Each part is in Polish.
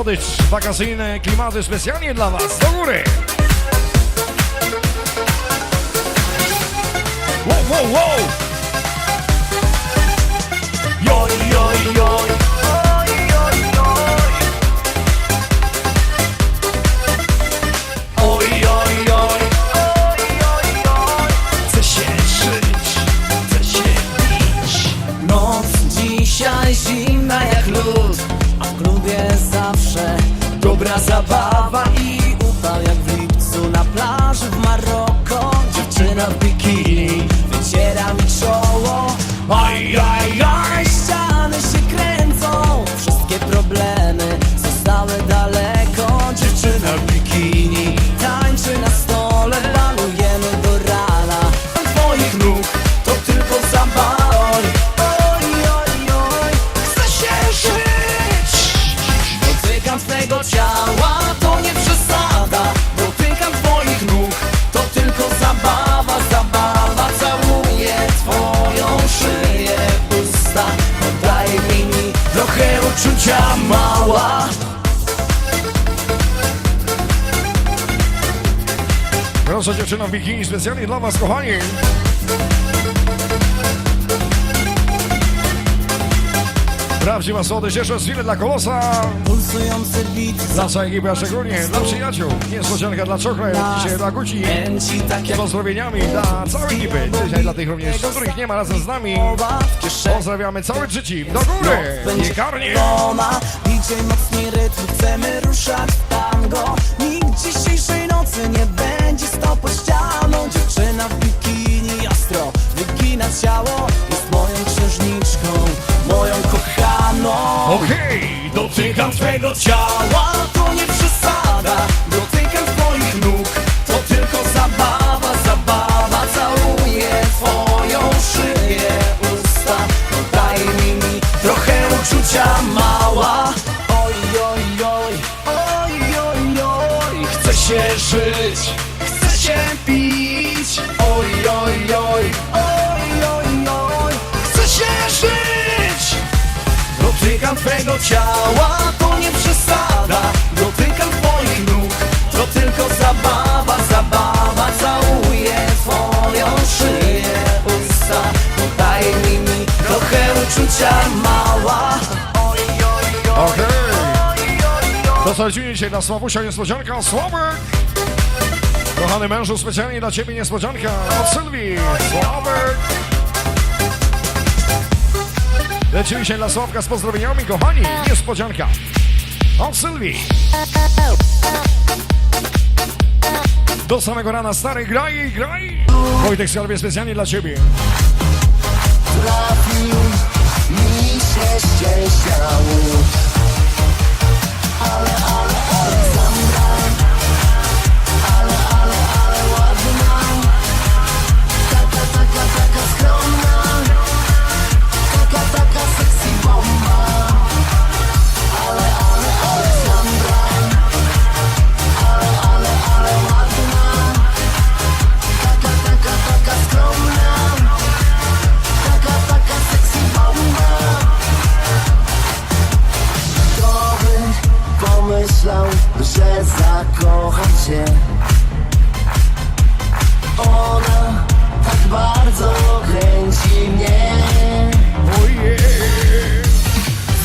Odycz, wakacyjne klimaty specjalnie dla Was. Do góry! Wow, wow, wow! Joj, joj, joj! Proszę dziewczyna w bikini specjalnie dla Was, kochani. Prawdziwa słodycz, jeszcze chwilę dla Kolosa, Pulsujący bit dla całej ekipy, a szczególnie dla przyjaciół. Niespodzianka dla Czokre, dzisiaj dla Guci. Tak Z jak pozdrowieniami dla całej ekipy. Dzisiaj dla tych również, których nie ma razem z nami. Pozdrawiamy cały trzeci. Do góry! Piekarnie! DJ mocniej rytm, chcemy ruszać w tango Nikt dzisiejszej ciała to nie przesada. Dotykam twoich nóg, to tylko zabawa, zabawa Całuję twoją szyję, usta Daj mi trochę uczucia mała. Oj, oj, oj, oj, oj, oj. Chcę się żyć, chcę się pić. Oj, oj, oj, oj, oj, oj. Chcę się żyć. Dotykam twego ciała, uczucia mała Okej. oj, oj. Dostaliśmy dzisiaj dla Sławusia niespodzianka. Sławek! Kochany mężu, specjalnie dla Ciebie niespodzianka od Sylwii. Sławek! Lecimy się dla Sławka z pozdrowieniami, kochani. Niespodzianka od Sylwii. Do samego rana, stary, graj, graj! Wojtek Skarbie specjalnie dla Ciebie. Trafił szczęścia. Łód Ale, ale, że zakocham cię Ona tak bardzo kręci mnie!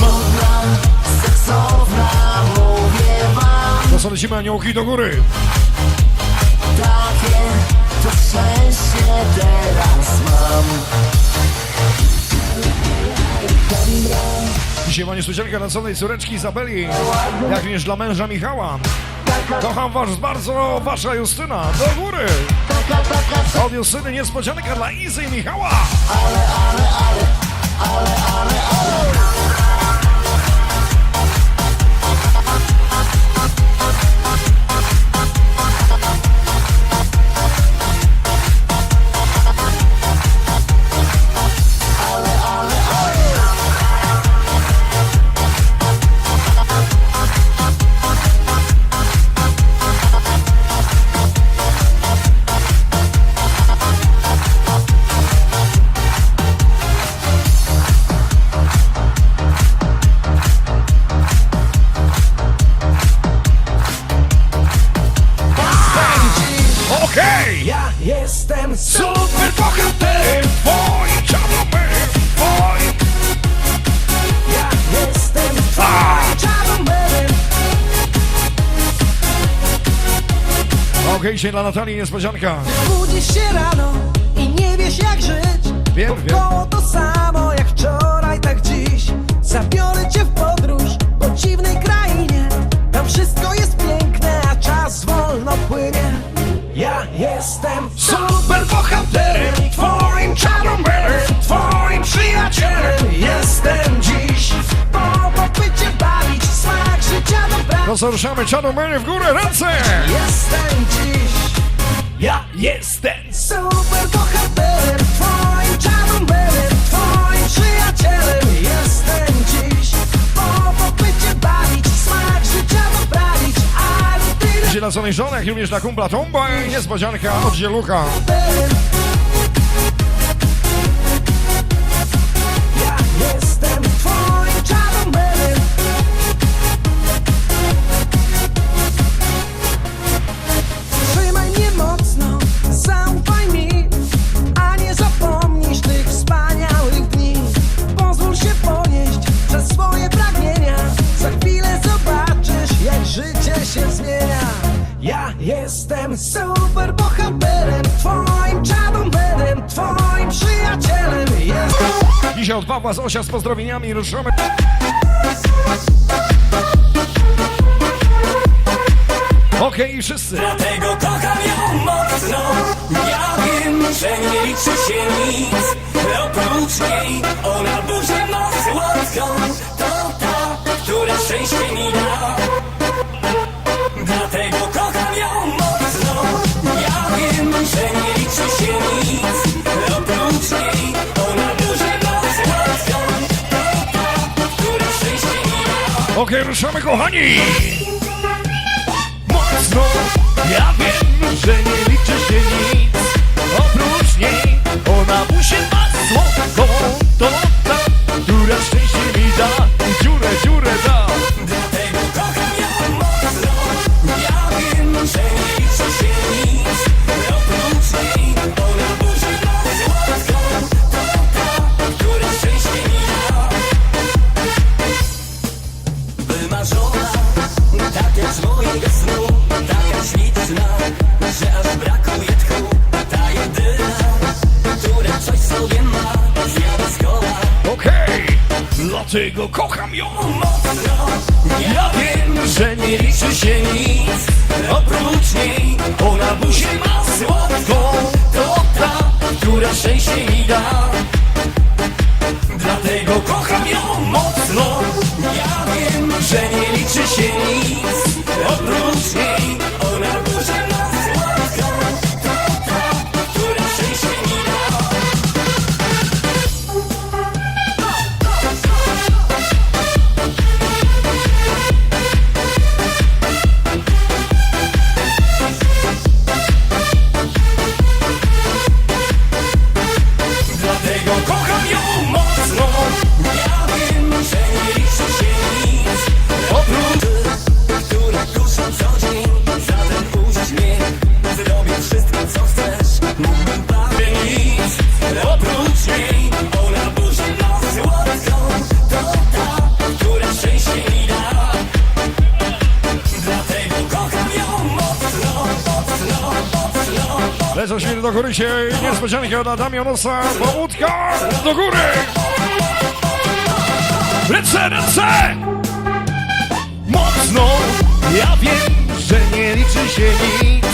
Modna, seksowna, mówię wam To są lecimy aniołki do góry. Takie to szczęście teraz mam Dzisiaj ma niespodzianka dla córeczki Izabeli, jak również dla męża Michała. Kocham was bardzo, wasza Justyna, do góry! Od Justyny niespodzianka dla Izy i Michała. ale, ale, ale, ale, ale, ale Dzisiaj dla Natalii niespodzianka. Budzisz się rano i nie wiesz jak żyć. Wiem, wiem. To samo jak wczoraj, tak dziś. Zabiorę cię w podróż po dziwnej krainie. Tam wszystko jest piękne, a czas wolno płynie. Ja jestem super bohaterem No co, ruszamy, Czarnomany w górę, ręce! Jestem dziś Ja jestem Super bohaterem, twoim czarnomberem, twoim przyjacielem Jestem dziś, po popycie bawić, smak życia poprawić A rutyny Dzisiaj dla swoich żon, jak również dla kumpla Tomba i niespodzianka od Zielucha. berem jestem super bohaterem Twoim czarnomberem, twoim przyjacielem Jestem Dzisiaj od Pawła z Osia z pozdrowieniami ruszamy. Okej, i wszyscy. Dlatego Okej, ruszamy, kochani! mocno Ja wiem, że nie liczy się nic. Oprócz niej Ona musi ma słodką To ta, która szczęście mi da dlatego kocham ją. mocno Ja wiem, że nie liczy się nic. Oprócz niej, ona buzię ma słodką. To ta, która szczęście mi da Lecą świry do góry się, niespodzianka dla Damianosa, powódka do góry! Ręce, ręce! mocno. Ja wiem, że nie liczy się nic.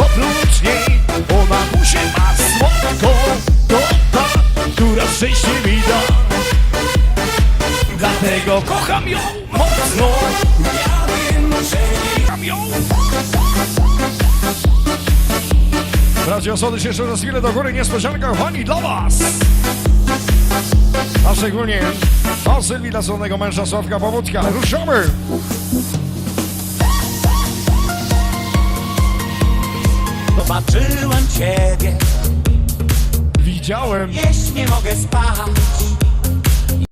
Oprócz niej Ona musi ma słodką To ta, która szczęście mi da. Dlatego kocham ją mocno. Ja wiem, że nie kocham ją Radio Sody się jeszcze raz chwilę do góry, niespodzianka, kochani, dla was! A szczególnie o Sylwii dla słownego męża Sławka Powódka. Ruszamy! Zobaczyłem ciebie Widziałem, Jeśli nie mogę spać